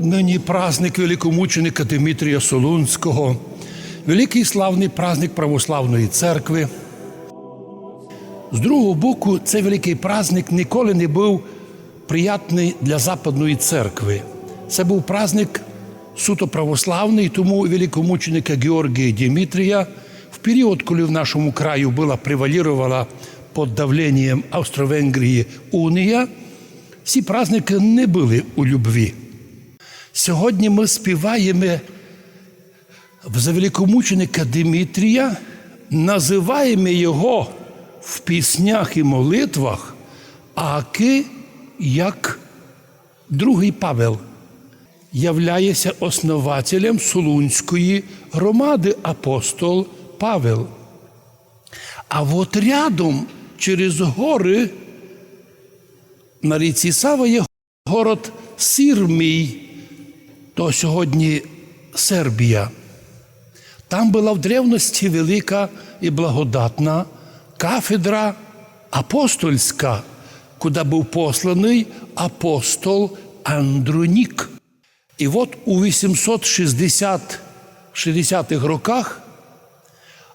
Нині праздник великомученика Димитрія Солунського, великий славний праздник православної церкви. З другого боку, цей великий праздник ніколи не був приятний для Западної церкви. Це був праздник суто православний, тому великомученика Георгія Димитрія в період, коли в нашому краю була превалірувала під давленням Австро-Венгрії унія, ці праздники не були у любві. Сьогодні ми співаємо за великомученика Димитрія, називаємо його в піснях і молитвах, аки як другий Павел. Являється основателем Солунської громади апостол Павел. А от рядом через гори на ріці Сава є город Сірмій, то сьогодні Сербія. Там була в древності велика і благодатна кафедра апостольська, куди був посланий апостол Андронік. І от у 860-х роках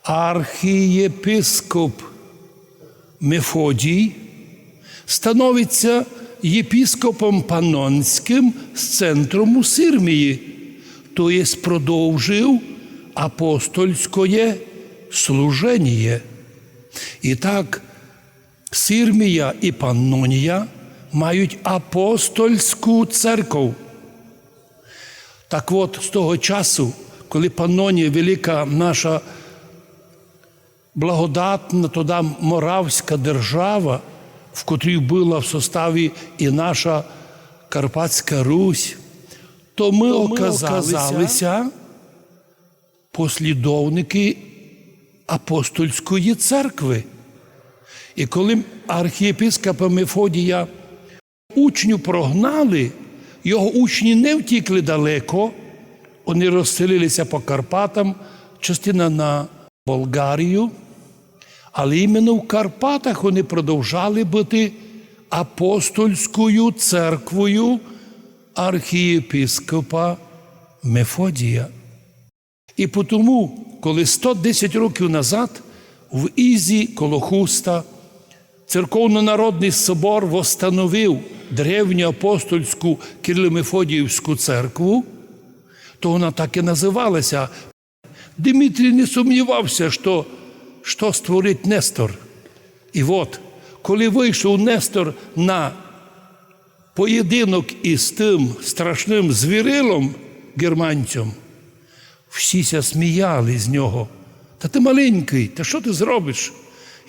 архієпископ Мефодій становиться єпіскопом Панонським з центром у Сирмії, тобто продовжив апостольське служення. І так, Сирмія і Панонія мають апостольську церкву. Так от, з того часу, коли Панонія, велика наша благодатна тоді Моравська держава, в котрій була в составі і наша Карпатська Русь, то ми оказалися послідовники апостольської церкви. І коли архієпископа Мефодія учню прогнали, його учні не втікли далеко, вони розселилися по Карпатам, частина на Болгарію, але іменно в Карпатах вони продовжали бути апостольською церквою архієпископа Мефодія. І тому, коли 110 років назад в Ізі коло Хуста церковно-народний собор восстановив древню апостольську Кирило-Мефодіївську церкву, то вона так і називалася. Дмитрій не сумнівався, що, що створить Нестор. І от, коли вийшов Нестор на поєдинок із тим страшним звірилом германцем, всі ся сміяли з нього. Та ти маленький, та що ти зробиш?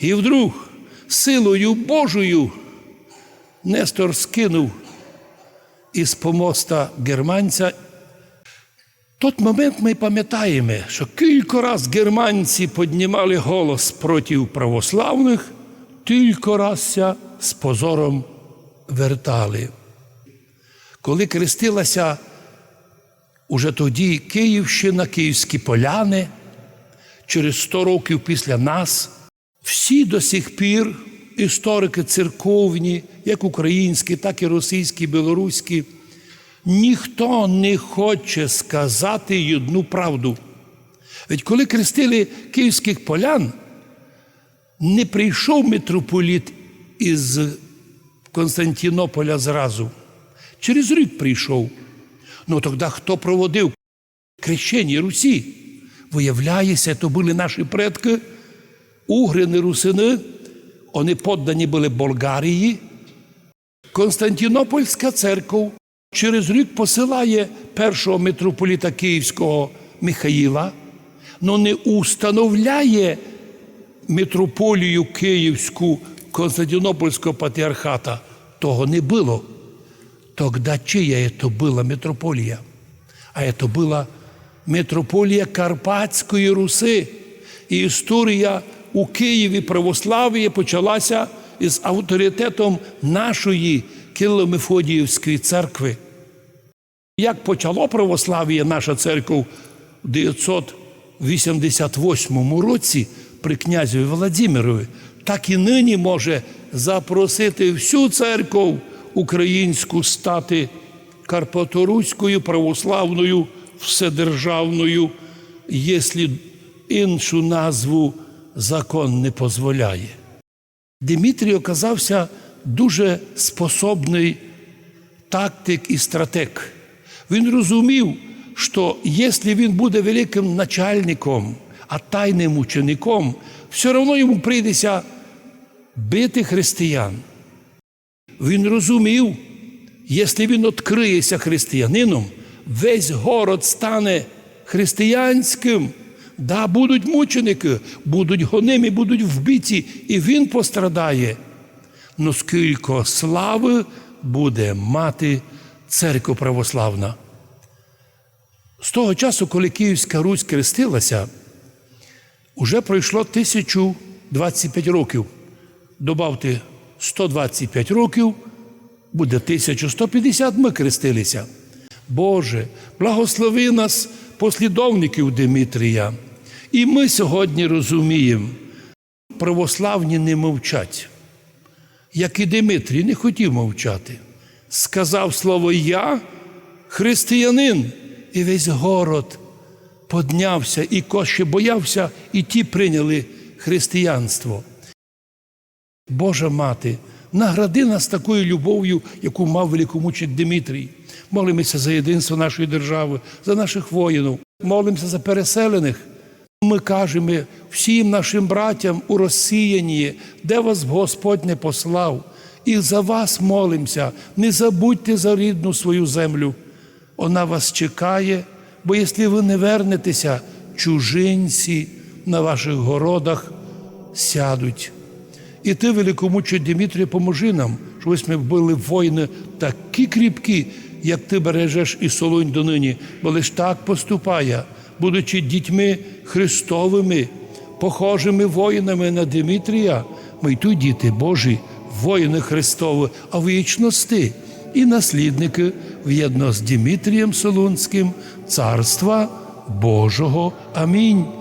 І вдруг силою Божою Нестор скинув із помоста германця. Тот момент ми пам'ятаємо, що кілька раз германці піднімали голос проти православних, тільки разся з позором вертали. Коли крестилася уже тоді Київщина, Київські поляни, через 100 років після нас, всі до сих пір історики церковні, як українські, так і російські, білоруські, ніхто не хоче сказати одну правду. Ведь коли крестили київських полян, не прийшов митрополіт із Константинополя зразу. Через рік прийшов. Ну тоді хто проводив крещення Русі? Виявляється, то були наші предки, угрини, русини, вони поддані були Болгарії. Константинопольська церква через рік посилає першого митрополіта Київського Михаїла, але не установляє митрополію Київську Константинопольського патріархата. Того не було. Тогда чия это была митрополия? А это была митрополія Карпатської Руси. І історія у Києві православ'я почалася із авторитетом нашої Кирило-Мефодіївської церкви. Як почало православ'я наша церква в 988 році при князю Володимирові, так і нині може запросити всю церкву українську стати Карпаторуською православною вседержавною, якщо іншу назву закон не дозволяє. Дмитрій оказався дуже способний тактик і стратег. Він розумів, що якщо він буде великим начальником, а тайним учеником, все одно йому прийдеться бити християн. Він розумів, якщо він відкриється християнином, весь город стане християнським. Да, будуть мученики, будуть гонимі, будуть вбиті, і він пострадає. Но скільки слави буде мати церква православна. З того часу, коли Київська Русь крестилася, уже пройшло 1025 років. Добавте 125 років, буде 1150, ми крестилися. Боже, благослови нас, послідовників Димитрія. І ми сьогодні розуміємо, православні не мовчать. Як і Димитрій не хотів мовчати. Сказав слово Я, християнин, і весь город поднявся, і ко ще боявся, і ті прийняли християнство. Божа мати, награди нас такою любов'ю, яку мав великомучник Димитрій. Молимося за єдинство нашої держави, за наших воїнів, молимося за переселених. Ми кажемо всім нашим братям у розсіянні, де вас Господь не послав, і за вас молимося. Не забудьте за рідну свою землю. Вона вас чекає, бо якщо ви не вернетеся, чужинці на ваших городах сядуть. І ти, великомучий Дмитрій, поможи нам, щоб ось ми були воїни такі кріпкі, як ти бережеш і Солонь донині, бо лиш так поступає, будучи дітьми Христовими, похожими воїнами на Димитрія, ми й тут діти Божі, воїни Христові, а вічності і наслідники в'єдно з Дмитрієм Солунським, Царства Божого. Амінь.